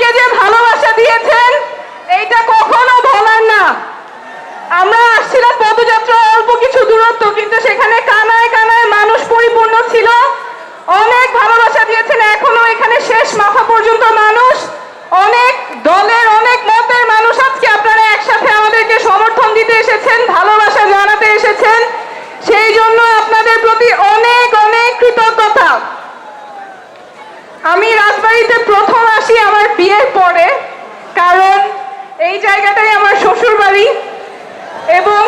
আজকে যে ভালোবাসা দিয়েছেন, এইটা কখনো ভোলার না। আমরা আসছিলাম পদযাত্রা, অল্প কিছু দূরত্ব, কিন্তু সেখানে কানায় কানায় মানুষ পরিপূর্ণ ছিল। অনেক ভালোবাসা দিয়েছেন, এখনও এখানে শেষ মাথা পর্যন্ত মানুষ। অনেক দলের, অনেক মতের মানুষ আজকে আপনারা একসাথে আমাদেরকে সমর্থন দিতে এসেছেন, ভালোবাসা জানাতে এসেছেন। সেই জন্য আপনাদের প্রতি অনেক বাড়ি এবং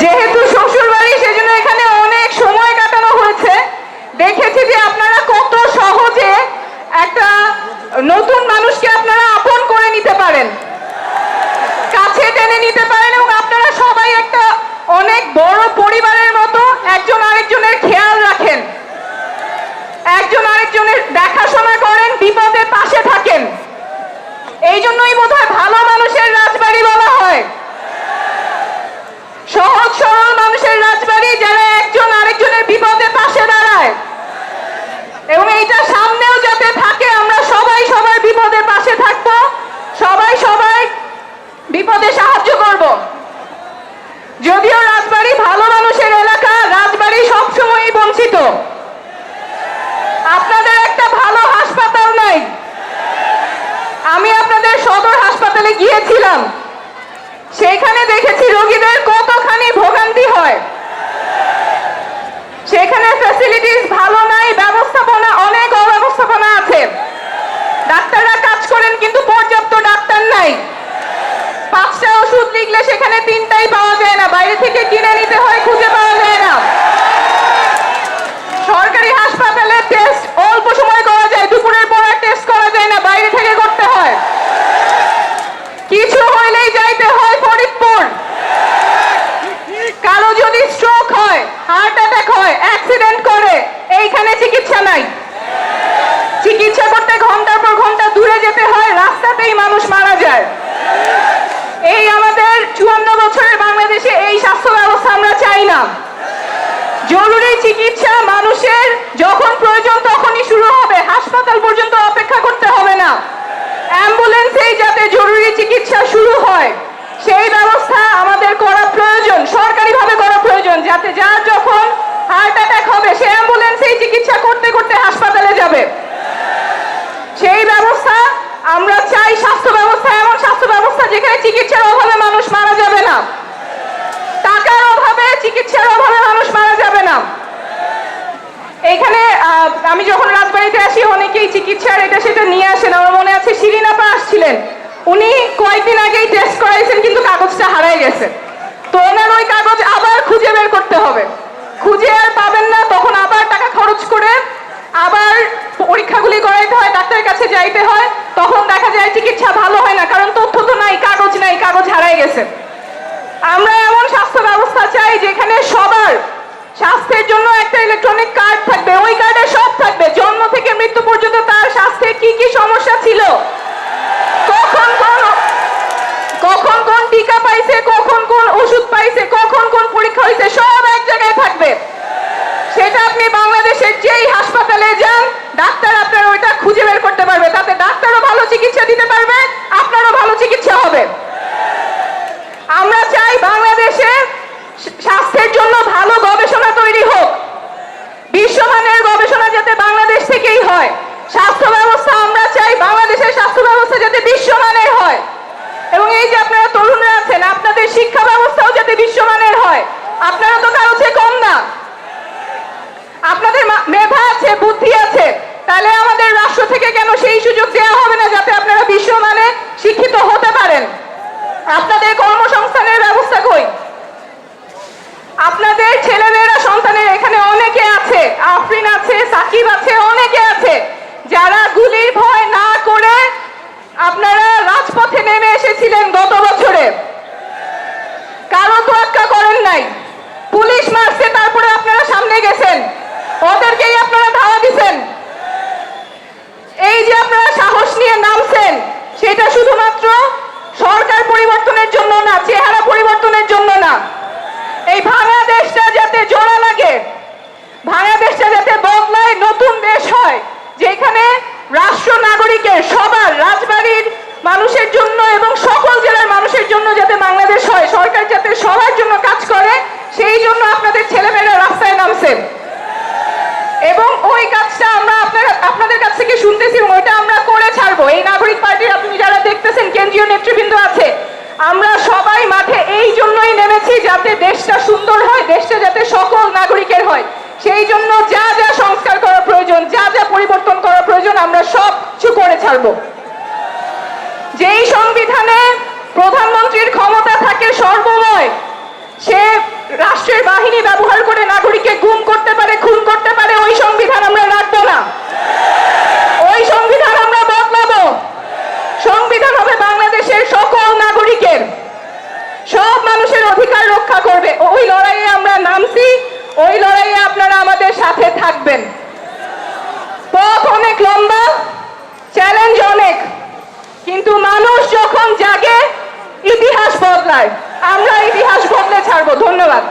যেহেতু শ্বশুর বাড়ি সেজন্য এখানে অনেক সময় কাটানো হয়েছে। দেখেছি যে আপনারা কত সহজে একটা নতুন মানুষকে আপনারা আপন করে নিতে পারেন কাছে টেনে নিতে পারেন এবং আপনারা সবাই একটা অনেক বড় পরিবারের মতো একজন আরেকজনের খেয়াল রাখেন একজন আরেকজনের দেখাশোনা করেন বিপদে পাশে থাকেন এই জন্যই বোধ হয় ভালো মানুষের রাজবাড়ি বলা হয় সহজ সরল মানুষের রাজবাড়ি যারা একজন আরেকজনের বিপদে পাশে দাঁড়ায় এবং এইটা সামনেও যাতে থাকে আমরা সবাই সবার বিপদে পাশে থাকব সবাই সবাই বিপদে সাহায্য করব যদিও রাজবাড়ি ভালো মানুষের এলাকা রাজবাড়ি সবসময়ই বঞ্চিত আপনাদের একটা ভালো হাসপাতাল নাই আমি আপনাদের সদর হাসপাতালে গিয়েছিলাম। সেখানে দেখেছি রোগীদের কতখানি ভোগান্তি হয়। সেখানে ফ্যাসিলিটিস ভালো নাই, ব্যবস্থাপনা অনেক অব্যবস্থাপনা আছে। ডাক্তাররা কাজ করেন কিন্তু পর্যাপ্ত ডাক্তার নাই। পাঁচটা ওষুধ লিখলে সেখানে তিনটাই পাওয়া যায় না, বাইরে থেকে কিনে নিতে হয়, খুঁজে পাওয়া যায় না সরকারি হাসপাতালে টেস্ট অল্প সময় করা যায় দুপুরের পর আর টেস্ট করা যায় না বাইরে থেকে করতে হয় কিছু হইলেই যাইতে হয় ফরিদপুর কারও যদি স্ট্রোক হয় হার্ট অ্যাটাক হয় অ্যাক্সিডেন্ট করে এইখানে চিকিৎসা নাই চিকিৎসা করতে ঘণ্টার পর ঘণ্টা দূরে যেতে হয় রাস্তাতেই মানুষ মারা যায়? এই আমাদের চুয়ান্ন বছরের বাংলাদেশে এই স্বাস্থ্য ব্যবস্থা আমরা চাই না। জরুরি চিকিৎসা মানুষের যখন প্রয়োজন তখনই শুরু হবে হাসপাতাল পর্যন্ত অপেক্ষা করতে হবে না অ্যাম্বুলেন্সেই যাতে জরুরি চিকিৎসা শুরু হয় সেই ব্যবস্থা আমাদের করা প্রয়োজন সরকারিভাবে করা প্রয়োজন যাতে যার যখন হার্ট অ্যাটাক হবে সে অ্যাম্বুলেন্সেই চিকিৎসা করতে করতে হাসপাতালে যাবে সেই ব্যবস্থা আমরা চাই স্বাস্থ্য ব্যবস্থা এমন স্বাস্থ্য ব্যবস্থা যেখানে চিকিৎসার অভাবে মানুষ মারা যাবে না টাকার অভাবে চিকিৎসার অভাবে মানুষ মারা যাবে না এখানে আহ, আমি যখন রাজবাড়িতে আসি অনেকেই চিকিৎসার এটা সেটা নিয়ে আসেন। আমার মনে আছে শিরিনাপা আসছিলেন। উনি কয়েকদিন আগেই টেস্ট করাইছেন, কিন্তু কাগজটা হারাই গেছে। তো ওনার ওই কাগজ আবার খুঁজে বের করতে হবে। খুঁজে আর পাবেন না, তখন আবার টাকা খরচ করে আবার পরীক্ষাগুলি করাইতে হয়, ডাক্তারের কাছে যাইতে হয়। তখন দেখা যায় চিকিৎসা ভালো হয় না, কারণ তথ্য তো নাই, কাগজ নাই, কাগজ হারাই গেছে। আমরা এমন স্বাস্থ্য ব্যবস্থা চাই যেখানে সবার স্বাস্থ্যের জন্য একটা ইলেকট্রনিক কার্ড থাকবে, ওই কার্ডে সব থাকবে, জন্ম থেকে মৃত্যু পর্যন্ত তার স্বাস্থ্যে কি কি সমস্যা ছিল কখন কোন কখন কোন টিকা পাইছে কখন কোন ওষুধ পাইছে কখন কোন পরীক্ষা হয়েছে সব এক জায়গায় থাকবে সেটা আপনি বাংলাদেশের যেই হাসপাতালে যান, ডাক্তার আপনার ওইটা খুঁজে বের করতে পারবে। তাতে ডাক্তারও ভালো চিকিৎসা দিতে পারবে, আপনারও ভালো চিকিৎসা হবে। আমরা চাই বাংলাদেশে স্বাস্থ্যের জন্য ভালো গবেষণা তৈরি হোক। বিশ্বমানের গবেষণা যাতে বাংলাদেশ থেকেই হয়। স্বাস্থ্য ব্যবস্থা, আমরা চাই বাংলাদেশের স্বাস্থ্য ব্যবস্থা যাতে বিশ্বমানের হয়। এবং এই যে আপনারা তরুণরা আছেন, আপনাদের শিক্ষা ব্যবস্থাও যাতে বিশ্বমানের হয় আপনারা তো কারও চেয়ে কম না আপনাদের মা- মেধা আছে বুদ্ধি আছে তাহলে আমাদের রাষ্ট্র থেকে কেন সেই সুযোগ দেওয়া হবে না যাতে আপনারা বিশ্বমানে শিক্ষিত হতে পারেন আপনাদের কর্মসংস্থানের ব্যবস্থা কই আপনাদের ছেলেমেয়েরা, সন্তানের এখানে অনেকে আছে, আফরিন আছে, সাকিব আছে, অনেকে আছে, যারা গুলির ভয় না করে আপনারা রাজপথে নেমে এসেছিলেন গত বছরে। কারও তোয়াক্কা করেন নাই। পুলিশ মারছে, তারপরে আপনারা সামনে গেছেন। ওদেরকেই আপনারা ধাওয়া দিছেন। এই যে আপনারা সাহস নিয়ে নামছেন, সেটা শুধুমাত্র জন্য না, চেহারা পরিবর্তনের জন্য না। এই ভাঙা দেশটা যাতে জোড়া লাগে ভাঙা দেশটা যাতে বদলায়, নতুন দেশ হয়, যেখানে রাষ্ট্র নাগরিকের সবার রাজবাড়ির মানুষের জন্য এবং সকল জেলার মানুষের জন্য যাতে বাংলাদেশ হয়, সরকার যাতে সবার জন্য কাজ করে, সেই জন্য আপনাদের ছেলেমেয়েরা রাস্তায় নামছেন। এবং ওই কাজটা আমরা আপনার, আপনাদের কাছ থেকে শুনতেছি ওইটা আমরা করে ছাড়বো। এই নাগরিক পার্টির আপনি যারা দেখতেছেন, কেন্দ্রীয় নেতৃবৃন্দ আছে আমরা সবাই মাঠে এই জন্যই নেমেছি যাতে দেশটা সুন্দর হয়, দেশটা যাতে সকল নাগরিকের হয়। সেই জন্য যা যা সংস্কার করা প্রয়োজন, যা যা পরিবর্তন করা প্রয়োজন, আমরা সব কিছু করে ছাড়ব। যেই সংবিধানে প্রধানমন্ত্রীর ক্ষমতা থাকে সর্বময়, সে রাষ্ট্রের বাহিনী ব্যবহার করে নাগরিককে গুম করতে পারে, খুন করতে পারে, ওই সংবিধান আমরা রাখব না। থাকবেন। পথ অনেক লম্বা চ্যালেঞ্জ অনেক, কিন্তু মানুষ যখন জাগে, ইতিহাস বদলায়। আমরা ইতিহাস বদলে ছাড়বো। ধন্যবাদ।